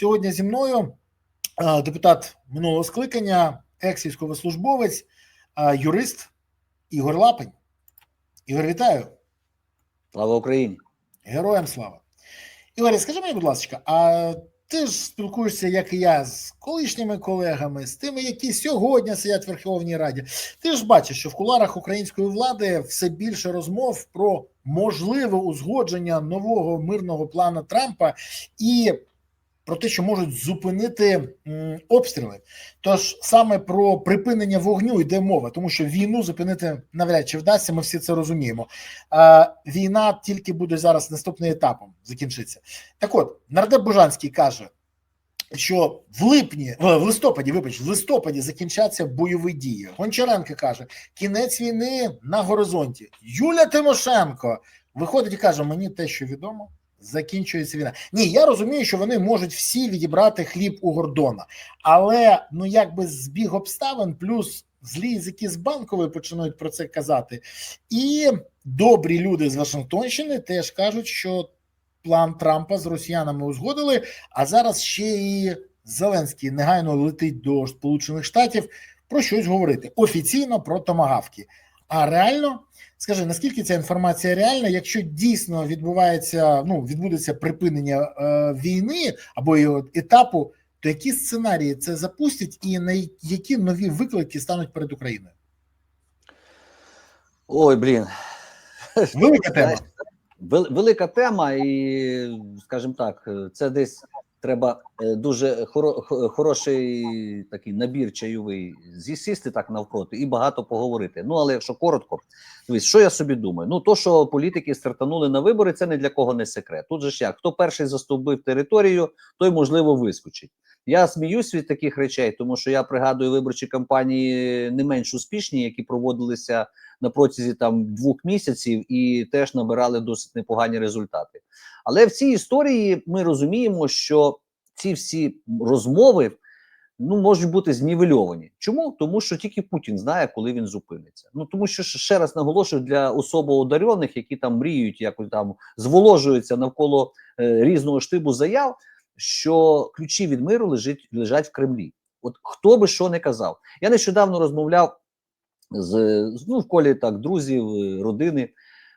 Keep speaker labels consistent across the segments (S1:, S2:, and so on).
S1: Сьогодні зі мною депутат минулого скликання, екс-військовослужбовець, юрист Ігор Лапень. Ігор, вітаю.
S2: Слава Україні!
S1: Героям слава. Ігорі, скажи мені, будь ласка, а ти ж спілкуєшся, як і я, з колишніми колегами, з тими, які сьогодні сидять в Верховній Раді. Ти ж бачиш, що в куларах української влади все більше розмов про можливе узгодження нового мирного плану Трампа і про те, що можуть зупинити обстріли. Тож саме про припинення вогню йде мова, тому що війну зупинити навряд чи вдасться. Ми всі це розуміємо. Війна тільки буде зараз наступним етапом закінчиться. Так от, нардеп Бужанський каже, що в липні, в листопаді, вибач, в листопаді закінчаться бойові дії. Гончаренко каже, кінець війни на горизонті. Юля Тимошенко виходить і каже: мені те, що відомо. Закінчується війна. Ні, я розумію, що вони можуть всі відібрати хліб у Гордона, але ну якби збіг обставин, плюс злі язики з банкової починають про це казати. І добрі люди з Вашингтонщини теж кажуть, що план Трампа з росіянами узгодили, а зараз ще і Зеленський негайно летить до Сполучених Штатів про щось говорити офіційно про томагавки. А реально, скажи, наскільки ця інформація реальна, якщо дійсно відбувається, ну відбудеться припинення е, війни або його етапу, то які сценарії це запустять, і на які нові виклики стануть перед Україною?
S2: Ой, блін.
S1: Велика тема.
S2: Велика тема, і, скажімо так, це десь треба дуже хоро, хороший такий набір чайовий зісісти так навпроти і багато поговорити. Ну, але якщо коротко, дивись, що я собі думаю? Ну, то, що політики стартанули на вибори, це не для кого не секрет. Тут же ж як, хто перший застовбив територію, той, можливо, вискочить. Я сміюсь від таких речей, тому що я пригадую виборчі кампанії не менш успішні, які проводилися на протязі там двох місяців і теж набирали досить непогані результати. Але в цій історії ми розуміємо, що ці всі розмови ну можуть бути знівельовані. Чому? Тому що тільки Путін знає, коли він зупиниться. Ну тому що ще- раз наголошую для особо одарених, які там мріють, якось там зволожуються навколо е, різного штибу заяв, що ключі від миру лежить лежать в Кремлі. От хто би що не казав, я нещодавно розмовляв з з- ну, в колі так друзів, е, родини.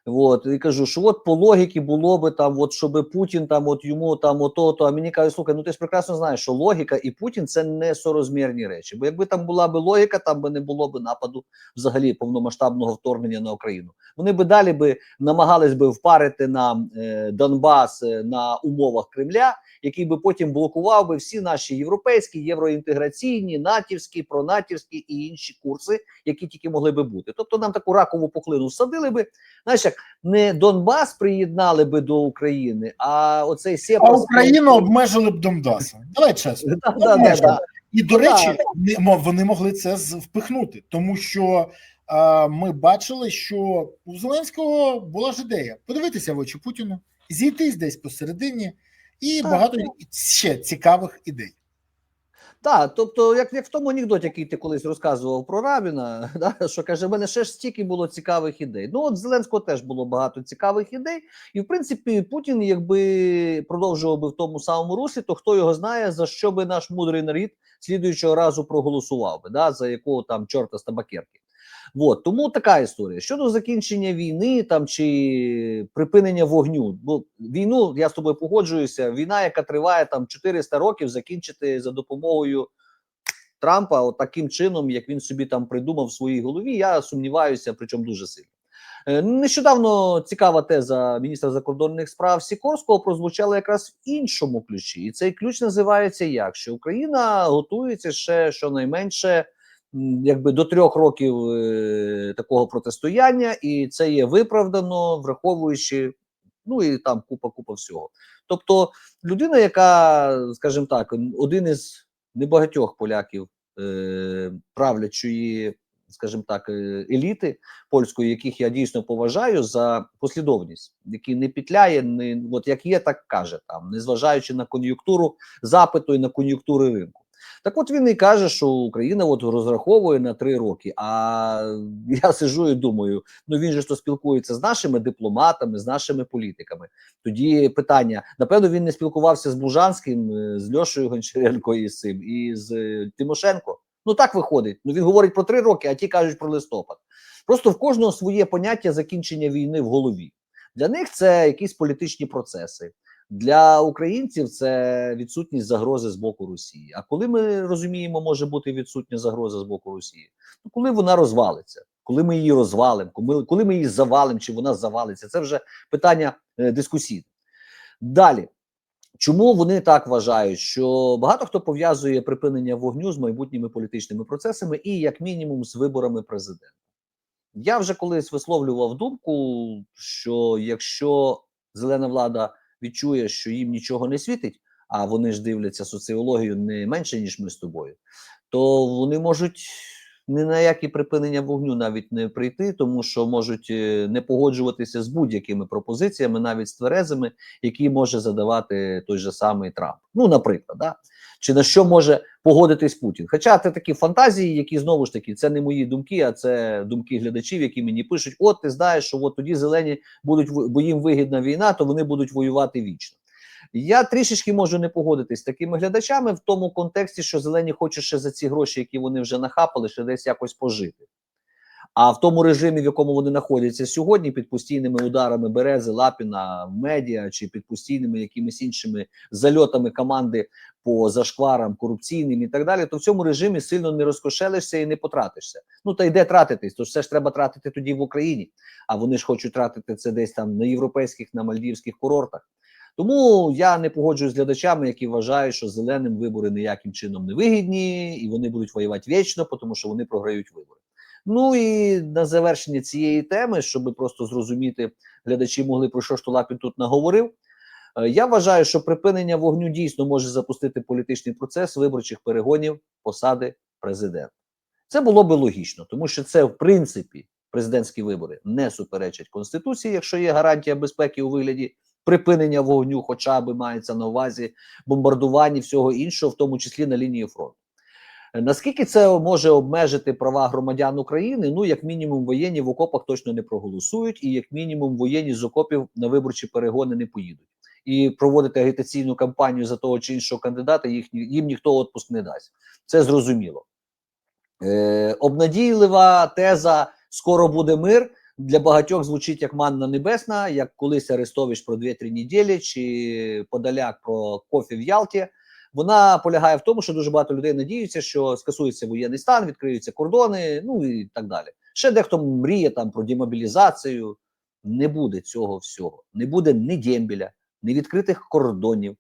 S2: От, і кажу, що от по логіки було би там, от щоб Путін там, от йому там ото, то а мені кажуть, слухай, ну ти ж прекрасно знаєш, що логіка і Путін це не сорозмірні речі. Бо якби там була би логіка, там би не було б нападу взагалі повномасштабного вторгнення на Україну. Вони би далі би намагались би впарити нам е, Донбас е, на умовах Кремля, який би потім блокував би всі наші європейські, євроінтеграційні, натівські, пронатівські і інші курси, які тільки могли би бути. Тобто нам таку ракову пухлину всадили би. Знаєш, як не Донбас приєднали би до України, а оцей
S1: А
S2: сепар
S1: Україну обмежили б Донбасом. Давай чесно.
S2: Да, да, да, да.
S1: І до речі, не- вони могли це впихнути, тому що ми бачили, що у Зеленського була ж ідея подивитися в очі Путіну, зійтись десь посередині, і багато ще цікавих ідей.
S2: Так, тобто, як, як в тому анекдоті, який ти колись розказував про Рабіна, да, що каже, в мене ще ж стільки було цікавих ідей. Ну, от Зеленського теж було багато цікавих ідей, і в принципі Путін, якби продовжував би в тому самому руслі, то хто його знає, за що би наш мудрий нарід слідуючого разу проголосував би, да, за якого там чорта з табакерки. От, тому така історія. Щодо закінчення війни там чи припинення вогню, бо війну я з тобою погоджуюся. Війна, яка триває там 400 років, закінчити за допомогою Трампа, от таким чином, як він собі там придумав в своїй голові. Я сумніваюся, причому дуже сильно. Е, Нещодавно цікава теза міністра закордонних справ Сікорського прозвучала якраз в іншому ключі, і цей ключ називається як що Україна готується ще щонайменше якби до трьох років е, такого протистояння, і це є виправдано, враховуючи ну і там купа купа всього. Тобто, людина, яка, скажімо так, один із небагатьох поляків е, правлячої, скажімо так, е, еліти польської, яких я дійсно поважаю за послідовність, який не петляє, не от як є, так каже там, незважаючи на кон'юнктуру запиту і на кон'юнктури ринку. Так от він і каже, що Україна от розраховує на три роки. А я сижу і думаю: ну він же ж то спілкується з нашими дипломатами, з нашими політиками. Тоді питання: напевно, він не спілкувався з Бужанським, е, з Льошею Гончаренко і з цим, і з Тимошенко. Ну так виходить. Ну він говорить про три роки, а ті кажуть про листопад. Просто в кожного своє поняття закінчення війни в голові. Для них це якісь політичні процеси. Для українців це відсутність загрози з боку Росії. А коли ми розуміємо, може бути відсутня загроза з боку Росії, ну коли вона розвалиться, коли ми її розвалимо, коли, ми її завалимо, чи вона завалиться, це вже питання е, дискусійне. Далі. Чому вони так вважають? Що багато хто пов'язує припинення вогню з майбутніми політичними процесами і, як мінімум, з виборами президента. Я вже колись висловлював думку, що якщо зелена влада відчує, що їм нічого не світить, а вони ж дивляться соціологію не менше, ніж ми з тобою, то вони можуть ні на які припинення вогню навіть не прийти, тому що можуть е, не погоджуватися з будь-якими пропозиціями, навіть з тверезими, які може задавати той же самий Трамп. Ну, наприклад, да? чи на що може погодитись Путін. Хоча це такі фантазії, які знову ж таки це не мої думки, а це думки глядачів, які мені пишуть: от ти знаєш, що от тоді зелені будуть бо їм вигідна війна, то вони будуть воювати вічно. Я трішечки можу не погодитись з такими глядачами в тому контексті, що зелені хочуть ще за ці гроші, які вони вже нахапали, ще десь якось пожити. А в тому режимі, в якому вони знаходяться сьогодні, під постійними ударами Берези, Лапіна, медіа чи під постійними якимись іншими зальотами команди по зашкварам корупційним і так далі, то в цьому режимі сильно не розкошелишся і не потратишся. Ну та йде тратитись, то все ж треба тратити тоді в Україні. А вони ж хочуть тратити це десь там на європейських, на мальдівських курортах. Тому я не погоджуюсь з глядачами, які вважають, що зеленим вибори ніяким чином не вигідні, і вони будуть воювати вічно, тому що вони програють вибори. Ну і на завершення цієї теми, щоб просто зрозуміти, глядачі могли про що ж то Лапін тут наговорив. е, Я вважаю, що припинення вогню дійсно може запустити політичний процес виборчих перегонів посади президента. Це було би логічно, тому що це, в принципі, президентські вибори не суперечать конституції, якщо є гарантія безпеки у вигляді припинення вогню, хоча би мається на увазі бомбардування всього іншого, в тому числі на лінії фронту. Е, Наскільки це може обмежити права громадян України? Ну, як мінімум, воєнні в окопах точно не проголосують, і як мінімум, воєнні з окопів на виборчі перегони не поїдуть. І проводити агітаційну кампанію за того чи іншого кандидата їх, їм ніхто відпуск не дасть. Це зрозуміло. Е, обнадійлива теза скоро буде мир. Для багатьох звучить як манна небесна, як колись Арестович про 2-3 неділі, чи Подоляк про кофі в Ялті. Вона полягає в тому, що дуже багато людей надіються, що скасується воєнний стан, відкриються кордони, ну і так далі. Ще дехто мріє там про демобілізацію. Не буде цього всього. Не буде ні дембіля, ні відкритих кордонів.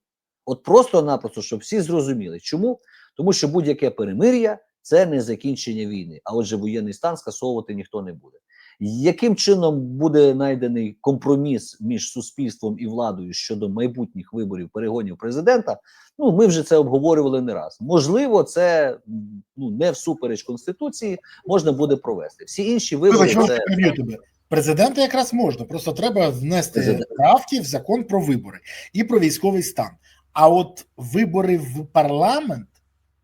S2: От просто-напросто, щоб всі зрозуміли. Чому? Тому що будь-яке перемир'я це не закінчення війни. А отже, воєнний стан скасовувати ніхто не буде. Яким чином буде знайдений компроміс між суспільством і владою щодо майбутніх виборів перегонів президента? Ну ми вже це обговорювали не раз. Можливо, це ну не всупереч конституції можна буде провести. Всі інші вибори це.
S1: Президента якраз можна, просто треба внести
S2: Президент.
S1: правки в закон про вибори і про військовий стан. А от вибори в парламент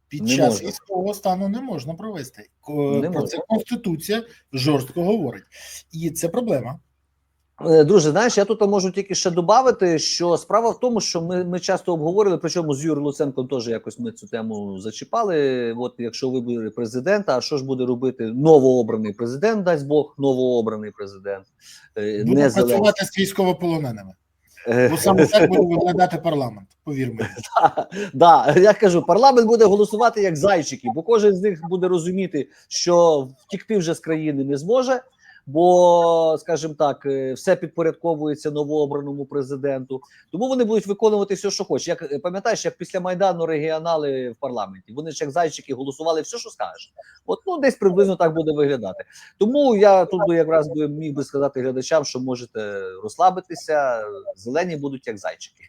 S1: під
S2: Не
S1: час
S2: можна.
S1: військового стану не можна провести.
S2: Не
S1: Про
S2: можна.
S1: це Конституція жорстко говорить. І це проблема.
S2: Е, Друже, знаєш, я тут можу тільки ще додати, що справа в тому, що ми, ми часто обговорили, причому з Юрієм Луценком теж якось ми цю тему зачіпали. От якщо вибори президента, а що ж буде робити новообраний президент, дасть Бог, новообраний президент, е, не
S1: працювати з військовополоненими.
S2: Е,
S1: саме так буде виглядати парламент. Повір мені.
S2: Да, я кажу, парламент буде голосувати як зайчики, бо кожен з них буде розуміти, що втікти вже з країни не зможе, бо, скажімо так, е, все підпорядковується новообраному президенту. Тому вони будуть виконувати все, що хочуть. Як е, пам'ятаєш, як після майдану регіонали в парламенті, вони ж як зайчики голосували все, що скажеш. От ну десь приблизно так буде виглядати. Тому я тут би якраз би міг би сказати глядачам, що можете розслабитися, зелені будуть як зайчики.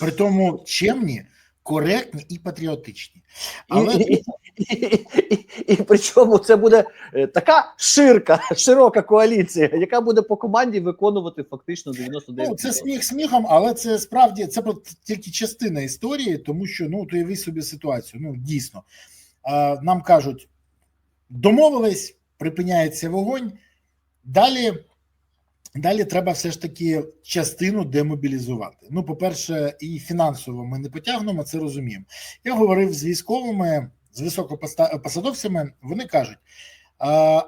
S1: При тому чемні, коректні і патріотичні. Але
S2: і- І, і, причому це буде е, така ширка, широка коаліція, яка буде по команді виконувати фактично 99%.
S1: Ну, це сміх сміхом, але це справді це тільки частина історії, тому що ну то уяви собі ситуацію. Ну дійсно нам кажуть, домовились, припиняється вогонь. Далі, далі треба все ж таки частину демобілізувати. Ну, по-перше, і фінансово ми не потягнемо, це розуміємо. Я говорив з військовими, з високопосадовцями, вони кажуть.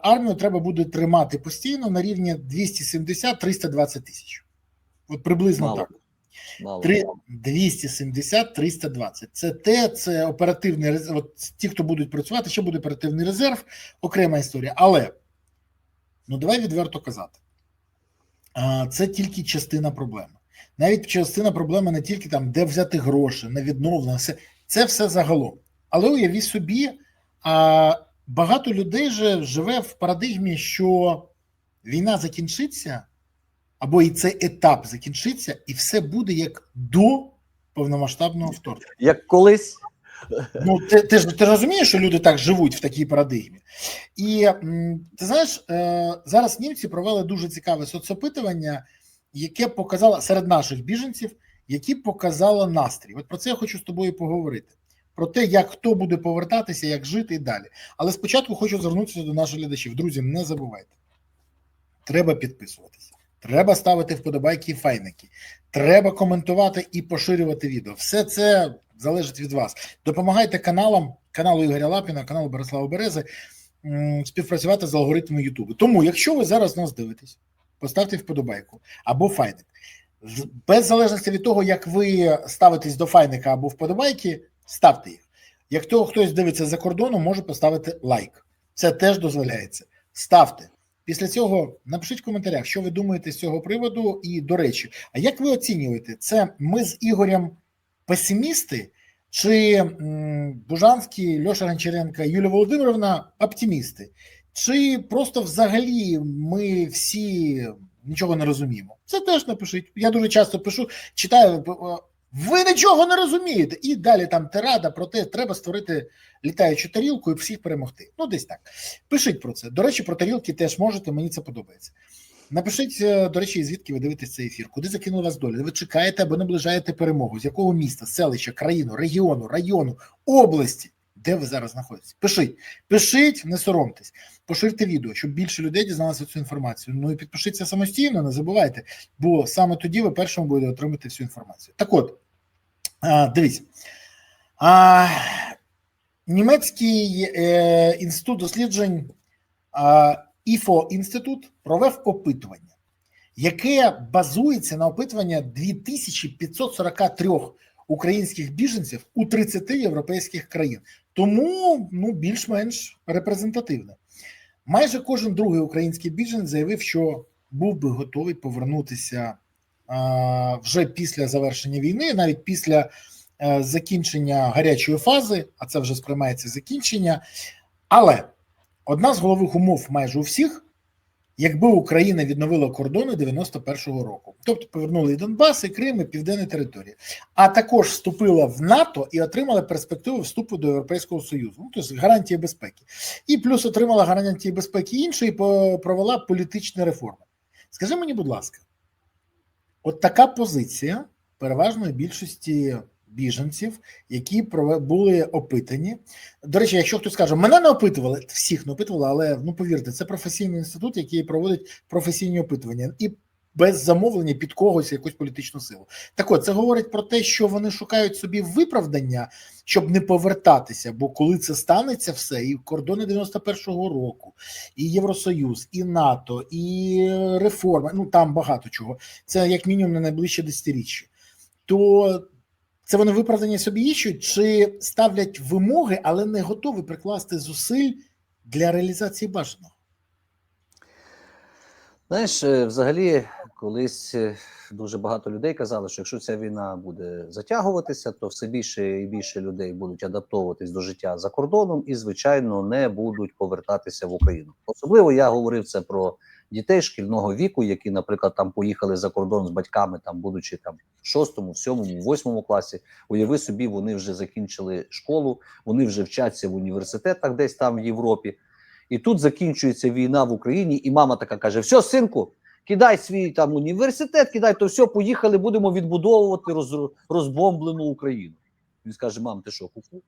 S1: Армію треба буде тримати постійно на рівні 270-320 тисяч. От приблизно
S2: Мало.
S1: так. 270-320. Це те, це оперативний резерв. От ті, хто будуть працювати, ще буде оперативний резерв, окрема історія. Але ну давай відверто казати. Це тільки частина проблеми. Навіть частина проблеми не тільки там, де взяти гроші, на відновлення, все. це все загалом. Але уявіть собі, а, багато людей же живе в парадигмі, що війна закінчиться, або і цей етап закінчиться, і все буде як до повномасштабного вторгнення.
S2: Як колись
S1: Ну, ти, ти ж ти розумієш, що люди так живуть в такій парадигмі. І ти знаєш, е, зараз німці провели дуже цікаве соцопитування, яке показало серед наших біженців, які показало настрій. От про це я хочу з тобою поговорити. Про те, як хто буде повертатися, як жити і далі. Але спочатку хочу звернутися до наших глядачів. Друзі, не забувайте. Треба підписуватися, треба ставити вподобайки і файники, треба коментувати і поширювати відео. Все це залежить від вас. Допомагайте каналам, каналу Ігоря Лапіна, каналу Борислава Берези співпрацювати з алгоритмами Ютубу. Тому, якщо ви зараз нас дивитесь, поставте вподобайку або файник. Без залежності від того, як ви ставитесь до файника або вподобайки, ставте їх. Як то хтось дивиться за кордоном, може поставити лайк. Це теж дозволяється. Ставте. Після цього напишіть в коментарях, що ви думаєте з цього приводу. І до речі, а як ви оцінюєте це? Ми з Ігорем песимісти, чи Бужанський, Льоша Гончаренко, Юлія Володимировна оптимісти? Чи просто взагалі ми всі нічого не розуміємо? Це теж напишіть. Я дуже часто пишу, читаю. Ви нічого не розумієте, і далі там тирада про те, треба створити літаючу тарілку і всіх перемогти. Ну, десь так. Пишіть про це. До речі, про тарілки теж можете, мені це подобається. Напишіть, е, до речі, звідки ви дивитесь цей ефір, куди закинула вас доля? Ви чекаєте або наближаєте перемогу? З якого міста, селища, країну, регіону, району, області? Де ви зараз знаходитесь? Пишіть, пишіть, не соромтесь, поширте відео, щоб більше людей дізналося цю інформацію. Ну і підпишіться самостійно, не забувайте, бо саме тоді ви першому будете отримати всю інформацію. Так от, дивіться. Німецький е, інститут досліджень ІФО інститут провів опитування, яке базується на опитування 2543 українських біженців у 30 європейських країн. Тому ну, більш-менш репрезентативне. Майже кожен другий український біженець заявив, що був би готовий повернутися вже після завершення війни, навіть після е, закінчення гарячої фази, а це вже сприймається закінчення. Але одна з головних умов майже у всіх, якби Україна відновила кордони 91-го року, тобто повернули і Донбас, і Крим, і південні території, а також вступила в НАТО і отримала перспективу вступу до Європейського Союзу, ну тобто гарантії безпеки, і плюс отримала гарантії безпеки іншої, і провела політичні реформи. Скажи мені, будь ласка, от така позиція переважної більшості біженців, які були опитані. До речі, якщо хтось скаже, мене не опитували, всіх не опитували, але ну повірте, це професійний інститут, який проводить професійні опитування і без замовлення під когось якусь політичну силу. Так от це говорить про те, що вони шукають собі виправдання, щоб не повертатися. Бо коли це станеться, все, і кордони 91-го року, і Євросоюз, і НАТО, і реформи, ну там багато чого. Це як мінімум на найближче десятиріччя. То це вони виправдання собі іщуть, чи ставлять вимоги, але не готові прикласти зусиль для реалізації бажаного.
S2: Знаєш, е, взагалі, колись е, дуже багато людей казали, що якщо ця війна буде затягуватися, то все більше і більше людей будуть адаптовуватись до життя за кордоном і, звичайно, не будуть повертатися в Україну. Особливо я говорив це про дітей шкільного віку, які, наприклад, там поїхали за кордон з батьками, там будучи там в шостому, в сьомому, восьмому класі. Уяви собі, вони вже закінчили школу, вони вже вчаться в університетах, десь там в Європі. І тут закінчується війна в Україні, і мама така каже: все, синку, кидай свій там університет, кидай то все, поїхали, будемо відбудовувати роз, розбомблену Україну. Він скаже: мам, ти що, куку?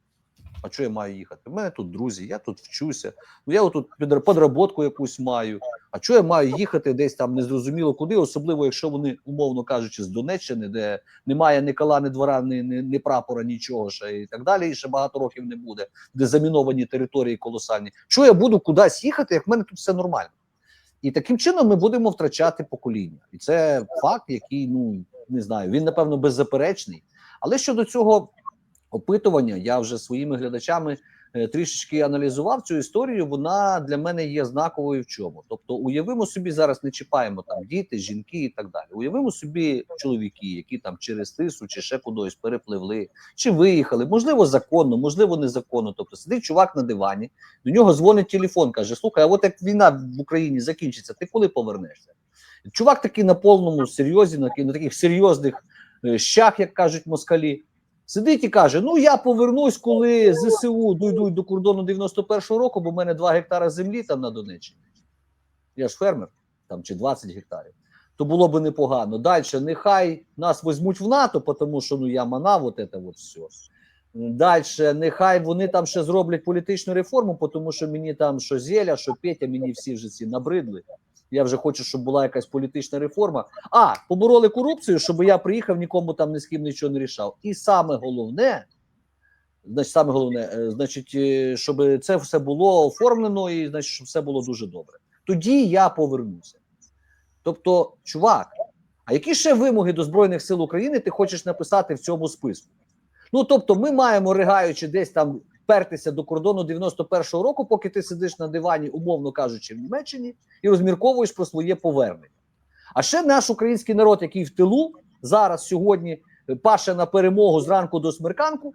S2: А чого я маю їхати? У мене тут друзі, я тут вчуся. Ну я отут подроботку якусь маю. А чого я маю їхати десь там незрозуміло куди, особливо якщо вони, умовно кажучи, з Донеччини, де немає ні кола, ні двора, ні, ні, ні прапора, нічого ще і так далі. І ще багато років не буде, де заміновані території колосальні. Чого я буду кудись їхати, як в мене тут все нормально? І таким чином ми будемо втрачати покоління. І це факт, який ну не знаю, він напевно беззаперечний. Але щодо цього опитування, я вже своїми глядачами трішечки аналізував цю історію. Вона для мене є знаковою в чому. Тобто, уявимо собі зараз, не чіпаємо там діти, жінки і так далі. Уявимо собі чоловіки, які там через тису чи ще кудись перепливли, чи виїхали, можливо, законно, можливо, незаконно. Тобто сидить чувак на дивані, до нього дзвонить телефон, каже: Слухай, а от як війна в Україні закінчиться, ти коли повернешся? Чувак такий на повному серйозі, на, на таких серйозних е, щах, як кажуть москалі. Сидить і каже: Ну я повернусь, коли ЗСУ дійдуть до кордону 91-го року, бо в мене 2 гектари землі там на Донеччині. Я ж фермер, там чи 20 гектарів. То було би непогано. Далі, нехай нас візьмуть в НАТО, тому що ну я манав от це от все. Далі, нехай вони там ще зроблять політичну реформу, тому що мені там що Зеля, що Петя, мені всі вже ці набридли. Я вже хочу, щоб була якась політична реформа. А побороли корупцію, щоб я приїхав, нікому там ні з ким нічого не рішав. І саме головне, значить, саме головне, е, значить, е, щоб це все було оформлено, і значить, щоб все було дуже добре. Тоді я повернуся. Тобто, чувак, а які ще вимоги до Збройних сил України ти хочеш написати в цьому списку? Ну тобто, ми маємо ригаючи десь там пертися до кордону 91-го року, поки ти сидиш на дивані, умовно кажучи, в Німеччині, і розмірковуєш про своє повернення. А ще наш український народ, який в тилу зараз сьогодні е, паше на перемогу зранку до смерканку,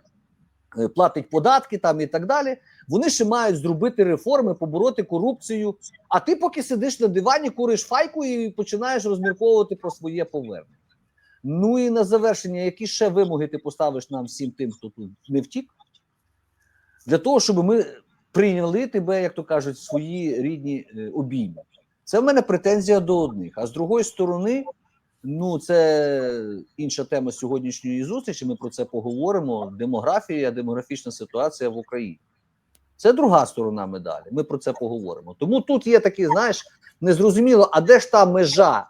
S2: е, платить податки там і так далі. Вони ще мають зробити реформи, побороти корупцію. А ти поки сидиш на дивані, куриш файку і починаєш розмірковувати про своє повернення. Ну і на завершення, які ще вимоги ти поставиш нам всім тим, хто тут не втік, для того, щоб ми прийняли тебе, як то кажуть, свої рідні е, обійми. Це в мене претензія до одних. А з другої сторони, ну це інша тема сьогоднішньої зустрічі. Ми про це поговоримо. Демографія, демографічна ситуація в Україні. Це друга сторона медалі. Ми про це поговоримо. Тому тут є такі, знаєш, незрозуміло, а де ж та межа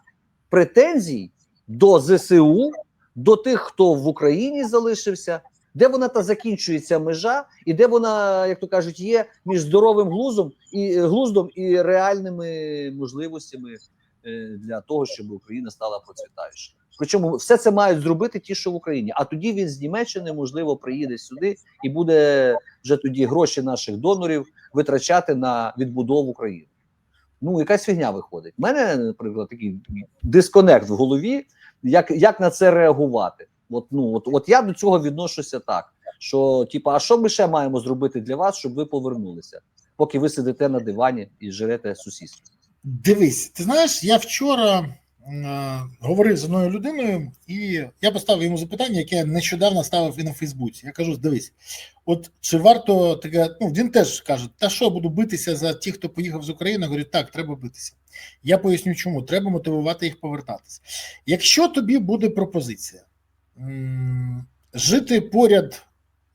S2: претензій до ЗСУ, до тих, хто в Україні залишився, де вона та закінчується межа, і де вона, як то кажуть, є між здоровим глуздом і е, глуздом і реальними можливостями е, для того, щоб Україна стала процвітаючою. Причому все це мають зробити ті, що в Україні. А тоді він з Німеччини можливо приїде сюди і буде вже тоді гроші наших донорів витрачати на відбудову України. Ну, якась фігня виходить. У мене, наприклад, такий дисконект в голові, як, як на це реагувати. От, ну, от, от я до цього відношуся так: що, типа, а що ми ще маємо зробити для вас, щоб ви повернулися, поки ви сидите на дивані і жерете сусідство?
S1: Дивись, ти знаєш, я вчора е, говорив з одною людиною, і я поставив йому запитання, яке я нещодавно ставив і на Фейсбуці. Я кажу: дивись, от чи варто таке, ну він теж каже, та що буду битися за тих, хто поїхав з України? Я говорю, так, треба битися. Я поясню, чому треба мотивувати їх повертатися. Якщо тобі буде пропозиція жити поряд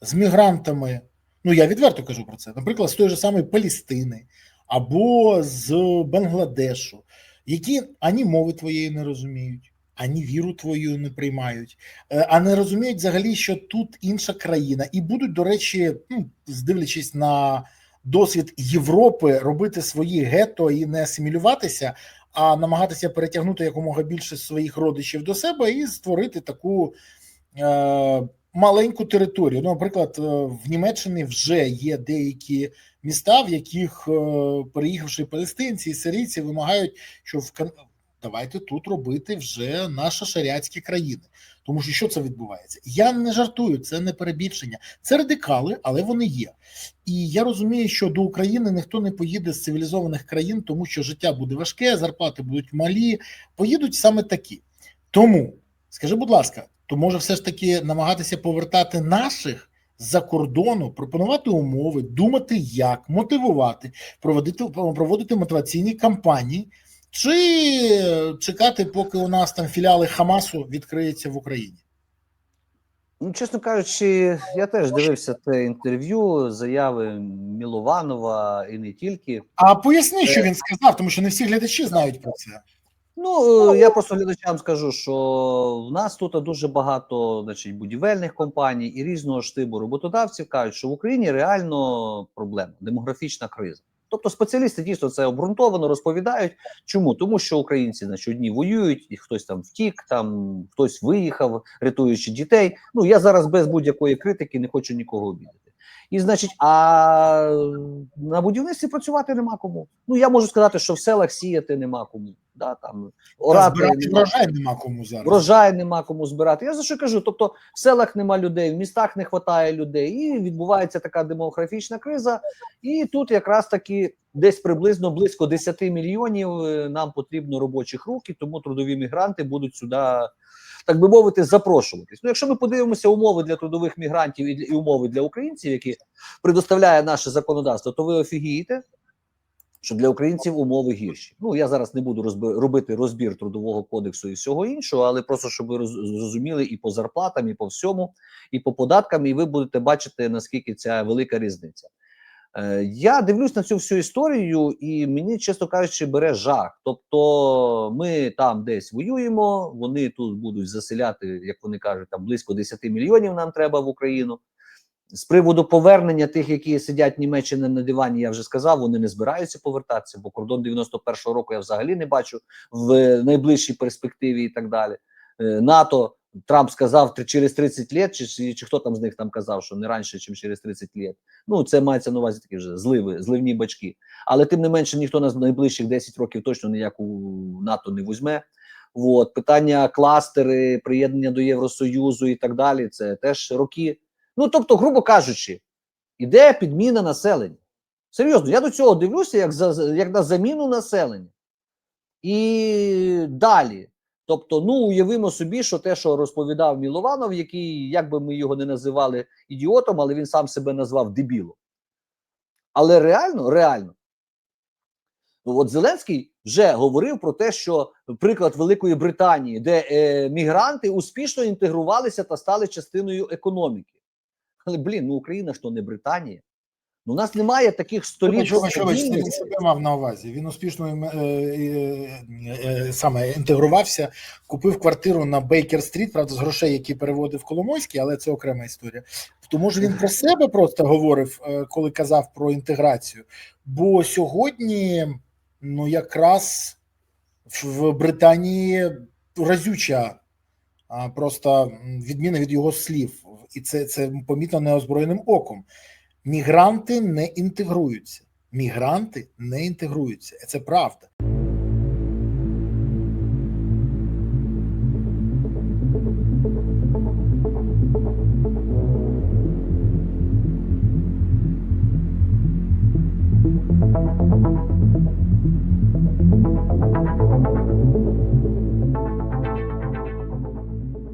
S1: з мігрантами, ну я відверто кажу про це, наприклад, з тої ж самої Палістини або з Бангладешу, які ані мови твоєї не розуміють, ані віру твою не приймають, е, а не розуміють взагалі, що тут інша країна, і будуть, до речі, ну, здивлячись на досвід Європи, робити свої гетто і не асимілюватися, а намагатися перетягнути якомога більше своїх родичів до себе і створити таку. Е, Маленьку територію. Ну, наприклад, е, в Німеччині вже є деякі міста, в яких е, переїхавши палестинці і сирійці вимагають, що в давайте тут робити вже наші шаріатські країни. Тому що що це відбувається? Я не жартую, це не перебільшення. Це радикали, але вони є. І я розумію, що до України ніхто не поїде з цивілізованих країн, тому що життя буде важке, зарплати будуть малі. Поїдуть саме такі. Тому скажи, будь ласка, то може все ж таки намагатися повертати наших з-за кордону, пропонувати умови, думати, як мотивувати, проводити проводити мотиваційні кампанії, чи чекати, поки у нас там філіали Хамасу відкриються в Україні?
S2: Ну, чесно кажучи, я теж дивився те інтерв'ю, заяви Мілованова і не тільки.
S1: А поясни, що він сказав, тому що не всі глядачі знають про це.
S2: Ну е, я просто глядачам скажу, що в нас тут дуже багато значить, будівельних компаній і різного штибу роботодавців кажуть, що в Україні реально проблема демографічна криза. Тобто спеціалісти дійсно це обґрунтовано розповідають. Чому? Тому що українці на щодні воюють, і хтось там втік, там хтось виїхав, рятуючи дітей. Ну я зараз без будь-якої критики не хочу нікого обідати. І значить, а на будівництві працювати нема кому. Ну я можу сказати, що в селах сіяти нема кому. Да, там
S1: Та
S2: орати
S1: збирати
S2: нема
S1: врожай нема кому зараз.
S2: врожай нема кому збирати. Я за що кажу? Тобто в селах нема людей, в містах не вистачає людей, і відбувається така демографічна криза. І тут якраз таки десь приблизно близько 10 мільйонів е, нам потрібно робочих рук, і тому трудові мігранти будуть сюди. Так би мовити, запрошуватись. Ну, якщо ми подивимося умови для трудових мігрантів і, для- і умови для українців, які предоставляє наше законодавство, то ви офігієте, що для українців умови гірші. Ну я зараз не буду розби- робити розбір трудового кодексу і всього іншого, але просто щоб ви роз- зрозуміли і по зарплатам, і по всьому, і по податкам, і ви будете бачити наскільки ця велика різниця. Е, я дивлюсь на цю всю історію, і мені, чесно кажучи, бере жах. Тобто, ми там десь воюємо, вони тут будуть заселяти, як вони кажуть, там близько 10 мільйонів нам треба в Україну. З приводу повернення тих, які сидять в Німеччині на дивані, я вже сказав, вони не збираються повертатися, бо кордон 91-го року я взагалі не бачу в найближчій перспективі і так далі. Е, НАТО Трамп сказав через 30 лет, чи, чи, хто там з них там казав, що не раніше, ніж через 30 лет. Ну, це мається на увазі такі вже зливи, зливні бачки. Але тим не менше, ніхто нас найближчих 10 років точно ніяку НАТО не візьме. От питання кластери, приєднання до Євросоюзу і так далі. Це теж роки. Ну тобто, грубо кажучи, іде підміна населення. Серйозно, я до цього дивлюся як за як на заміну населення. І далі. Тобто, ну уявимо собі, що те, що розповідав Мілованов, який, як би ми його не називали ідіотом, але він сам себе назвав дебілом. Але реально, реально, Ну, от Зеленський вже говорив про те, що приклад Великої Британії, де е, мігранти успішно інтегрувалися та стали частиною економіки. Але блін, ну Україна ж то не Британія. Ну, у нас немає таких століть.
S1: Що він себе мав на увазі? Він успішно е, е, е, саме інтегрувався, купив квартиру на Бейкер-стріт, правда, з грошей, які переводив Коломойський, але це окрема історія. Тому ж він про себе просто говорив, е, коли казав про інтеграцію. Бо сьогодні, ну якраз в Британії разюча просто відміна від його слів, і це, це помітно неозброєним оком. Мігранти не інтегруються. Мігранти не інтегруються. Це правда.